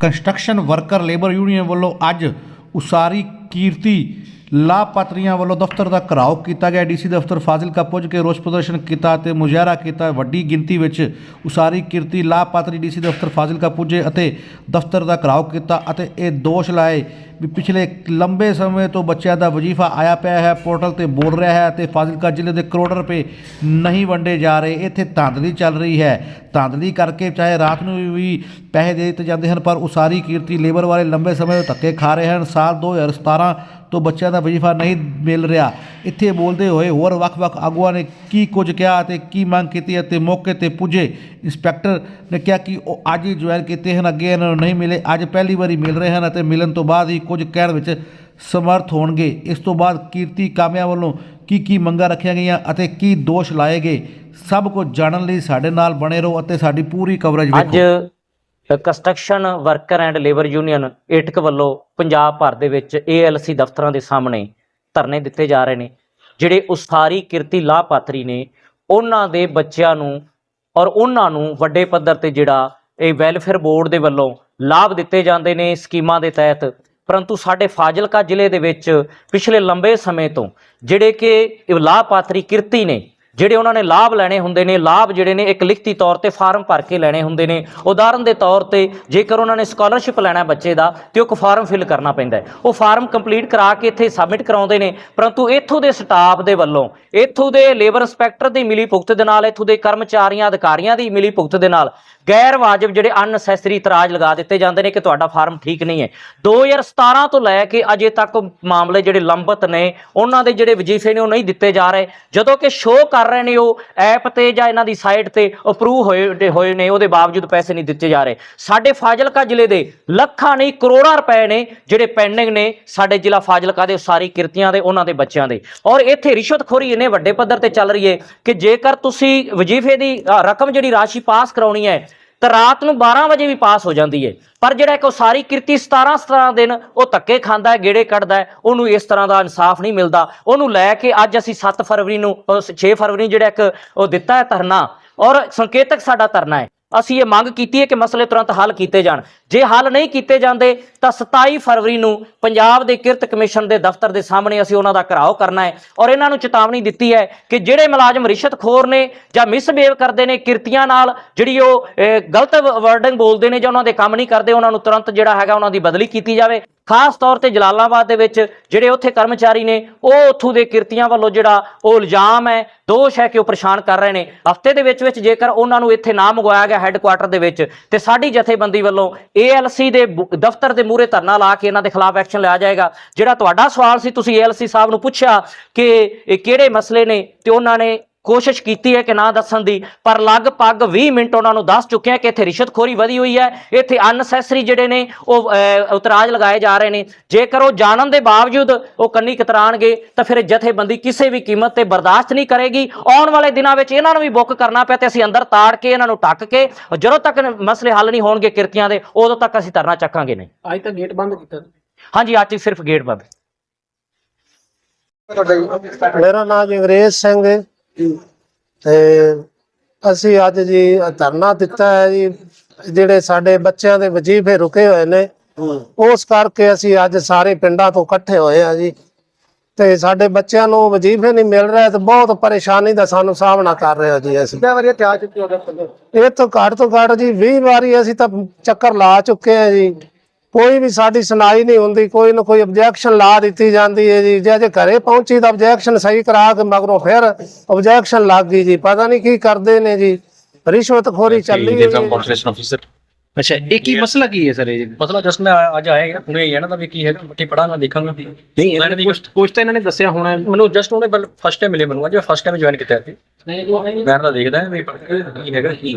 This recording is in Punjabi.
ਕੰਸਟਰਕਸ਼ਨ ਵਰਕਰ ਲੇਬਰ ਯੂਨੀਅਨ ਵੱਲੋਂ ਅੱਜ ਉਸਾਰੀ ਕੀਰਤੀ ਲਾਭਪਾਤਰੀਆਂ ਵੱਲੋਂ ਦਫ਼ਤਰ ਦਾ ਘਰਾਓ ਕੀਤਾ ਗਿਆ। ਡੀਸੀ ਦਫ਼ਤਰ ਫਾਜ਼ਿਲਕਾ ਪੁੱਜ ਕੇ ਰੋਸ ਪ੍ਰਦਰਸ਼ਨ ਕੀਤਾ ਤੇ ਮੁਜ਼ਾਹਰਾ ਕੀਤਾ। ਵੱਡੀ ਗਿਣਤੀ ਵਿੱਚ ਉਸਾਰੀ ਕੀਰਤੀ ਲਾਭਪਾਤਰੀ ਡੀਸੀ ਦਫ਼ਤਰ ਫਾਜ਼ਿਲਕਾ ਪੁੱਜੇ ਅਤੇ ਦਫ਼ਤਰ ਦਾ ਘਰਾਓ ਕੀਤਾ ਅਤੇ ਇਹ ਦੋਸ਼ ਲਾਏ ਵੀ ਪਿਛਲੇ ਲੰਬੇ ਸਮੇਂ ਤੋਂ ਬੱਚਿਆਂ ਦਾ ਵਜ਼ੀਫਾ ਆਇਆ ਪਿਆ ਹੈ, ਪੋਰਟਲ ਤੇ ਬੋਲ ਰਿਹਾ ਹੈ ਤੇ ਫਾਜ਼ਿਲਕਾ ਜ਼ਿਲ੍ਹੇ ਦੇ ਕਰੋੜ ਰੁਪਏ ਨਹੀਂ ਵੰਡੇ ਜਾ ਰਹੇ। ਇੱਥੇ ਧਾਂਦਲੀ ਚੱਲ ਰਹੀ ਹੈ। ਧਾਂਦਲੀ ਕਰਕੇ ਚਾਹੇ ਰਾਤ ਨੂੰ ਵੀ ਪੈਸੇ ਦੇ ਦਿੱਤੇ ਜਾਂਦੇ ਹਨ, ਪਰ ਉਸਾਰੀ ਕੀਰਤੀ ਲੇਬਰ ਵਾਲੇ ਲੰਬੇ ਸਮੇਂ ਤੋਂ ਧੱਕੇ ਖਾ ਰਹੇ ਹਨ। ਸਾਲ 2017 ਤੋਂ ਬੱਚਿਆਂ ਦਾ ਵਜ਼ੀਫਾ ਨਹੀਂ ਮਿਲ ਰਿਹਾ। ਇੱਥੇ ਬੋਲਦੇ ਹੋਏ ਹੋਰ ਵੱਖ-ਵੱਖ ਆਗੂਆਂ ਨੇ ਕੀ ਕੁਝ ਕਿਹਾ ਅਤੇ ਕੀ ਮੰਗ ਕੀਤੀ ਅਤੇ ਮੌਕੇ ਤੇ ਪੁੱਜੇ। ਇੰਸਪੈਕਟਰ ਨੇ ਕਿਹਾ ਕਿ ਉਹ ਅੱਜ ਹੀ ਜੁਆਇਨ ਕੀਤੇ ਹਨ, ਅੱਗੇ ਇਹਨਾਂ ਨੂੰ ਨਹੀਂ ਮਿਲੇ। ਅੱਜ ਪਹਿਲੀ ਵਾਰੀ ਮਿਲ ਰਹੇ ਹਨ ਅਤੇ ਮਿਲਣ ਤੋਂ ਬਾਅਦ ਹੀ ਕੁਝ ਕਹਿਣ ਵਿੱਚ ਸਮਰਥ ਹੋਣਗੇ। ਇਸ ਤੋਂ ਬਾਅਦ ਕੀਰਤੀ ਕਾਮਿਆਂ ਵੱਲੋਂ ਕੀ ਕੀ ਮੰਗਾਂ ਰੱਖੀਆਂ ਗਈਆਂ ਅਤੇ ਕੀ ਦੋਸ਼ ਲਾਏ ਗਏ, ਸਭ ਕੁਝ ਜਾਣਨ ਲਈ ਸਾਡੇ ਨਾਲ ਬਣੇ ਰਹੋ ਅਤੇ ਸਾਡੀ ਪੂਰੀ ਕਵਰੇਜ ਅੱਜ construction worker and labour union AITUC ਵੱਲੋਂ ਪੰਜਾਬ ਭਰ ਦੇ ਵਿੱਚ ਏਐਲਸੀ ਦਫ਼ਤਰਾਂ ਦੇ ਸਾਹਮਣੇ ਧਰਨੇ ਦਿੱਤੇ ਜਾ ਰਹੇ ਨੇ, ਜਿਹੜੇ ਉਸਾਰੀ ਕਿਰਤੀ ਲਾਭਪਾਤਰੀ ਨੇ, ਉਹਨਾਂ ਦੇ ਬੱਚਿਆਂ ਨੂੰ ਔਰ ਉਹਨਾਂ ਨੂੰ ਵੱਡੇ ਪੱਧਰ ਤੇ ਜਿਹੜਾ ਇਹ ਵੈਲਫੇਅਰ ਬੋਰਡ ਦੇ ਵੱਲੋਂ ਲਾਭ ਦਿੱਤੇ ਜਾਂਦੇ ਨੇ ਸਕੀਮਾਂ ਦੇ ਤਹਿਤ। ਪਰੰਤੂ ਸਾਡੇ ਫਾਜ਼ਿਲਕਾ ਜ਼ਿਲ੍ਹੇ ਦੇ ਵਿੱਚ ਪਿਛਲੇ ਲੰਬੇ ਸਮੇਂ ਤੋਂ ਜਿਹੜੇ ਕਿ ਲਾਭਪਾਤਰੀ ਕਿਰਤੀ ਨੇ ਜਿਹੜੇ ਉਹਨਾਂ ਨੇ ਲਾਭ ਲੈਣੇ ਹੁੰਦੇ ਨੇ, ਲਾਭ ਜਿਹੜੇ ਨੇ ਇੱਕ ਲਿਖਤੀ ਤੌਰ ਤੇ ਫਾਰਮ ਭਰ ਕੇ ਲੈਣੇ ਹੁੰਦੇ ਨੇ। ਉਦਾਹਰਨ ਦੇ ਤੌਰ ਤੇ ਜੇਕਰ ਉਹਨਾਂ ਨੇ ਸਕਾਲਰਸ਼ਿਪ ਲੈਣਾ ਬੱਚੇ ਦਾ, ਤੇ ਉਹ ਇੱਕ ਫਾਰਮ ਫਿਲ ਕਰਨਾ ਪੈਂਦਾ ਉਹ ਫਾਰਮ ਕੰਪਲੀਟ ਕਰਾ ਕੇ ਇੱਥੇ ਸਬਮਿਟ ਕਰਾਉਂਦੇ ਨੇ, ਪਰੰਤੂ ਇੱਥੋਂ ਦੇ ਸਟਾਫ ਦੇ ਵੱਲੋਂ, ਇੱਥੋਂ ਦੇ ਲੇਬਰ ਇੰਸਪੈਕਟਰ ਦੀ ਮਿਲੀ ਭੁਗਤ ਦੇ ਨਾਲ, ਇੱਥੋਂ ਦੇ ਕਰਮਚਾਰੀਆਂ, ਅਧਿਕਾਰੀਆਂ ਦੀ ਮਿਲੀ ਭੁਗਤ ਦੇ ਨਾਲ ਗੈਰ ਵਾਜਬ ਜਿਹੜੇ ਅਨਸੈਸਰੀ ਇਤਰਾਜ਼ ਲਗਾ ਦਿੱਤੇ ਜਾਂਦੇ ਨੇ ਕਿ ਤੁਹਾਡਾ ਫਾਰਮ ਠੀਕ ਨਹੀਂ ਹੈ। 2017 ਤੋਂ ਲੈ ਕੇ ਅਜੇ ਤੱਕ ਮਾਮਲੇ ਜਿਹੜੇ ਲੰਬਤ ਨੇ, ਉਹਨਾਂ ਦੇ ਜਿਹੜੇ ਵਜੀਫੇ ਨੇ ਉਹ ਨਹੀਂ ਦਿੱਤੇ ਜਾ ਰਹੇ। ਜਦੋਂ ਕਿ ਸ਼ੋਅ ਕਰ ਰਹੇ ਨੇ ਉਹ ਐਪ ਤੇ ਜਾਂ ਇਹਨਾਂ ਦੀ ਸਾਈਟ ਤੇ ਅਪਰੂਵ ਹੋਏ ਹੋਏ ਨੇ, ਉਹਦੇ ਬਾਵਜੂਦ ਪੈਸੇ ਨਹੀਂ ਦਿੱਤੇ ਜਾ ਰਹੇ। ਸਾਡੇ ਫਾਜ਼ਿਲਕਾ ਜ਼ਿਲ੍ਹੇ ਦੇ ਲੱਖਾਂ ਨਹੀਂ ਕਰੋੜਾਂ ਰੁਪਏ ਨੇ ਜਿਹੜੇ ਪੈਂਡਿੰਗ ਨੇ ਸਾਡੇ ਜ਼ਿਲ੍ਹਾ ਫਾਜ਼ਿਲਕਾ ਦੇ ਸਾਰੀ ਕਿਰਤੀਆਂ ਦੇ, ਉਹਨਾਂ ਦੇ ਬੱਚਿਆਂ ਦੇ। ਔਰ ਇੱਥੇ ਰਿਸ਼ਵਤਖੋਰੀ ਇੰਨੇ ਵੱਡੇ ਪੱਧਰ ਤੇ ਚੱਲ ਰਹੀ ਹੈ ਕਿ ਜੇਕਰ ਤੁਸੀਂ ਵਜੀਫੇ ਦੀ ਰਕਮ ਜਿਹੜੀ ਰਾਸ਼ੀ ਪਾਸ ਕਰਾਉਣੀ ਹੈ ਤਾਂ ਰਾਤ ਨੂੰ 12 ਵਜੇ ਵੀ ਪਾਸ ਹੋ ਜਾਂਦੀ ਹੈ ਪਰ ਜਿਹੜਾ ਇੱਕ ਉਹ ਸਾਰੀ ਕਿਰਤੀ 17 17 ਦਿਨ ਉਹ ਧੱਕੇ ਖਾਂਦਾ ਹੈ, ਗੇੜੇ ਕੱਢਦਾ ਹੈ, ਉਹਨੂੰ ਇਸ ਤਰ੍ਹਾਂ ਦਾ ਇਨਸਾਫ ਨਹੀਂ ਮਿਲਦਾ। ਉਹਨੂੰ ਲੈ ਕੇ ਅੱਜ ਅਸੀਂ 7 ਫਰਵਰੀ ਨੂੰ ਉਹ 6 ਫਰਵਰੀ ਨੂੰ ਜਿਹੜਾ ਇੱਕ ਉਹ ਦਿੱਤਾ ਹੈ ਧਰਨਾ। ਔਰ ਸੰਕੇਤਕ ਸਾਡਾ ਧਰਨਾ ਹੈ। ਅਸੀਂ ਇਹ ਮੰਗ ਕੀਤੀ ਹੈ ਕਿ ਮਸਲੇ ਤੁਰੰਤ ਹੱਲ ਕੀਤੇ ਜਾਣ। ਜੇ ਹੱਲ ਨਹੀਂ ਕੀਤੇ ਜਾਂਦੇ, ਤਾਂ 27 ਫਰਵਰੀ ਨੂੰ ਪੰਜਾਬ ਦੇ ਕਿਰਤ ਕਮਿਸ਼ਨ ਦੇ ਦਫ਼ਤਰ ਦੇ ਸਾਹਮਣੇ ਅਸੀਂ ਉਹਨਾਂ ਦਾ ਘਰਾਓ ਕਰਨਾ ਹੈ ਔਰ ਇਹਨਾਂ ਨੂੰ ਚੇਤਾਵਨੀ ਦਿੱਤੀ ਹੈ ਕਿ ਜਿਹੜੇ ਮੁਲਾਜ਼ਮ ਰਿਸ਼ਵਤਖੋਰ ਨੇ ਜਾਂ ਮਿਸਬਿਹੇਵ ਕਰਦੇ ਨੇ ਕਿਰਤੀਆਂ ਨਾਲ, ਜਿਹੜੀ ਉਹ ਗਲਤ ਵਰਡਿੰਗ ਬੋਲਦੇ ਨੇ ਜਾਂ ਉਹਨਾਂ ਦੇ ਕੰਮ ਨਹੀਂ ਕਰਦੇ, ਉਹਨਾਂ ਨੂੰ ਤੁਰੰਤ ਜਿਹੜਾ ਹੈਗਾ ਉਹਨਾਂ ਦੀ ਬਦਲੀ ਕੀਤੀ ਜਾਵੇ। ਖਾਸ ਤੌਰ ਤੇ ਜਲਾਲਾਬਾਦ ਦੇ ਵਿੱਚ ਜਿਹੜੇ ਉੱਥੇ ਕਰਮਚਾਰੀ ਨੇ, ਉਹ ਉੱਥੋਂ ਦੇ ਕਿਰਤੀਆਂ ਵੱਲੋਂ ਜਿਹੜਾ ਉਹ ਇਲਜ਼ਾਮ ਹੈ, ਦੋਸ਼ ਹੈ ਕਿ ਉਹ ਪਰੇਸ਼ਾਨ ਕਰ ਰਹੇ ਨੇ। ਹਫ਼ਤੇ ਦੇ ਵਿੱਚ ਵਿੱਚ ਜੇਕਰ ਉਹਨਾਂ ਨੂੰ ਇੱਥੇ ਨਾ ਮੰਗਵਾਇਆ ਗਿਆ ਹੈੱਡਕੁਆਟਰ ਦੇ ਵਿੱਚ, ਤੇ ਸਾਡੀ ਜਥੇਬੰਦੀ ਵੱਲੋਂ ਏਐਲਸੀ ਦੇ ਦਫ਼ਤਰ ਦੇ ਮੂਹਰੇ ਧਰਨਾ ਲਾ ਕੇ ਇਹਨਾਂ ਦੇ ਖਿਲਾਫ ਐਕਸ਼ਨ ਲਿਆ ਜਾਏਗਾ। ਜਿਹੜਾ ਤੁਹਾਡਾ ਸਵਾਲ ਸੀ, ਤੁਸੀਂ ਏਐਲਸੀ ਸਾਹਿਬ ਨੂੰ ਪੁੱਛਿਆ ਕਿ ਇਹ ਕਿਹੜੇ ਮਸਲੇ ਨੇ, ਤੇ ਉਹਨਾਂ ਨੇ ਕੋਸ਼ਿਸ਼ ਕੀਤੀ ਹੈ ਕਿ ਨਾ ਦੱਸਣ ਦੀ ਪਰ ਲਗਭਗ 20 ਮਿੰਟ ਉਹਨਾਂ ਨੂੰ ਦੱਸ ਚੁੱਕੇ ਆ ਕਿ ਇੱਥੇ ਰਿਸ਼ਵਤਖੋਰੀ ਵਧੀ ਹੋਈ ਹੈ। ਇੱਥੇ ਅਨਸੈਸਰੀ ਜਿਹੜੇ ਨੇ ਉਹ ਉਤਰਾਜ ਲਗਾਏ ਜਾ ਰਹੇ ਨੇ। ਜੇਕਰ ਉਹ ਜਾਣਨ ਦੇ ਬਾਵਜੂਦ ਉਹ ਕੰਨੀ ਕਤਰਾਣਗੇ ਤਾਂ ਫਿਰ ਜਥੇਬੰਦੀ ਕਿਸੇ ਵੀ ਕੀਮਤ ਤੇ ਬਰਦਾਸ਼ਤ ਨਹੀਂ ਕਰੇਗੀ। ਆਉਣ ਵਾਲੇ ਦਿਨਾਂ ਵਿੱਚ ਇਹਨਾਂ ਨੂੰ ਵੀ ਬੁੱਕ ਕਰਨਾ ਪਿਆ ਤੇ ਅਸੀਂ ਅੰਦਰ ਤਾੜ ਕੇ ਇਹਨਾਂ ਨੂੰ ਟੱਕ ਕੇ ਜਦੋਂ ਤੱਕ ਮਸਲੇ ਹੱਲ ਨਹੀਂ ਹੋਣਗੇ ਕਿਰਤੀਆਂ ਦੇ ਉਦੋਂ ਤੱਕ ਅਸੀਂ ਧਰਨਾ ਚੱਕਾਂਗੇ ਨਹੀਂ। ਅੱਜ ਤਾਂ ਗੇਟ ਬੰਦ ਕੀਤਾ। ਹਾਂਜੀ ਅੱਜ ਸਿਰਫ ਗੇਟ ਬੰਦ। ਮੇਰਾ ਨਾਮ ਅੰਗਰੇਜ਼ ਸਿੰਘ ਹੈ। ਤੇ ਅਸੀਂ ਅੱਜ ਜੀ ਧਰਨਾ ਦਿੱਤਾ ਹੈ ਜੀ ਜਿਹੜੇ ਸਾਡੇ ਬੱਚਿਆਂ ਦੇ ਵਜੀਫੇ ਰੁਕੇ ਹੋਏ ਨੇ ਉਸ ਕਰਕੇ ਅਸੀਂ ਅੱਜ ਸਾਰੇ ਪਿੰਡਾਂ ਤੋਂ ਇਕੱਠੇ ਹੋਏ ਆ ਜੀ। ਤੇ ਸਾਡੇ ਬੱਚਿਆਂ ਨੂੰ ਵਜੀਫੇ ਨਹੀਂ ਮਿਲ ਰਹੇ ਤੇ ਬਹੁਤ ਪਰੇਸ਼ਾਨੀ ਦਾ ਸਾਨੂੰ ਸਾਹਮਣਾ ਕਰ ਰਹੇ ਹਾਂ ਜੀ ਅਸੀਂ। ਕਿੰਨੇ ਵਾਰੀ ਤਿਆਰ ਚੁੱਕੇ ਹੋ? ਇਹ ਤੋਂ ਘੱਟ ਤੋਂ ਘੱਟ ਜੀ 20 ਵਾਰੀ ਅਸੀਂ ਤਾਂ ਚੱਕਰ ਲਾ ਚੁੱਕੇ ਆ ਜੀ। ਕੋਈ ਵੀ ਸਾਡੀ ਸੁਣਾਈ ਨਹੀਂ ਹੁੰਦੀ ਕੋਈ ਨਾ ਕੋਈ ਆਬਜੈਕਸ਼ਨ ਲਾ ਦਿੱਤੀ ਜਾਂਦੀ ਹੈ ਜੀ। ਜੇ ਜੇ ਘਰੇ ਪਹੁੰਚੀ ਤਾਂ ਆਬਜੈਕਸ਼ਨ ਸਹੀ ਕਰਾ ਕੇ ਮਗਰੋਂ ਫਿਰ ਆਬਜੈਕਸ਼ਨ ਲੱਗ ਗਈ ਜੀ। ਪਤਾ ਨਹੀਂ ਕੀ ਕਰਦੇ ਨੇ ਜੀ। ਰਿਸ਼ਵਤਖੋਰੀ ਚੱਲੀ ਹੈ ਅੱਛਾ ਇਹ ਕੀ ਮਸਲਾ ਕੀ ਹੈ ਸਰ ਇਹ ਮਸਲਾ ਜਸਟ ਮੈਂ ਅੱਜ ਆਇਆ ਹਾਂ ਹੁਣੇ ਹੀ ਹੈ ਨਾ ਤਾਂ ਵੀ ਕੀ ਹੈਗਾ ਮੱਠੀ ਪੜਾਂਗਾ ਦੇਖਾਂਗਾ ਨਹੀਂ ਇਹਨਾਂ ਦੀ ਕੁਝ ਕੁਝ ਤਾਂ ਇਹਨਾਂ ਨੇ ਦੱਸਿਆ ਹੋਣਾ। ਮੈਨੂੰ ਜਸਟ ਉਹਨੇ ਬਲ ਫਸਟ ਟਾਈਮ ਮਿਲੇ ਮੈਨੂੰ ਅੱਜ ਫਸਟ ਟਾਈਮ ਜੁਆਇਨ ਕੀਤਾ ਸੀ ਮੈਂ ਤਾਂ ਦੇਖਦਾ ਵੀ ਪੜ੍ਹ ਕੇ ਕੀ ਹੈਗਾ ਕੀ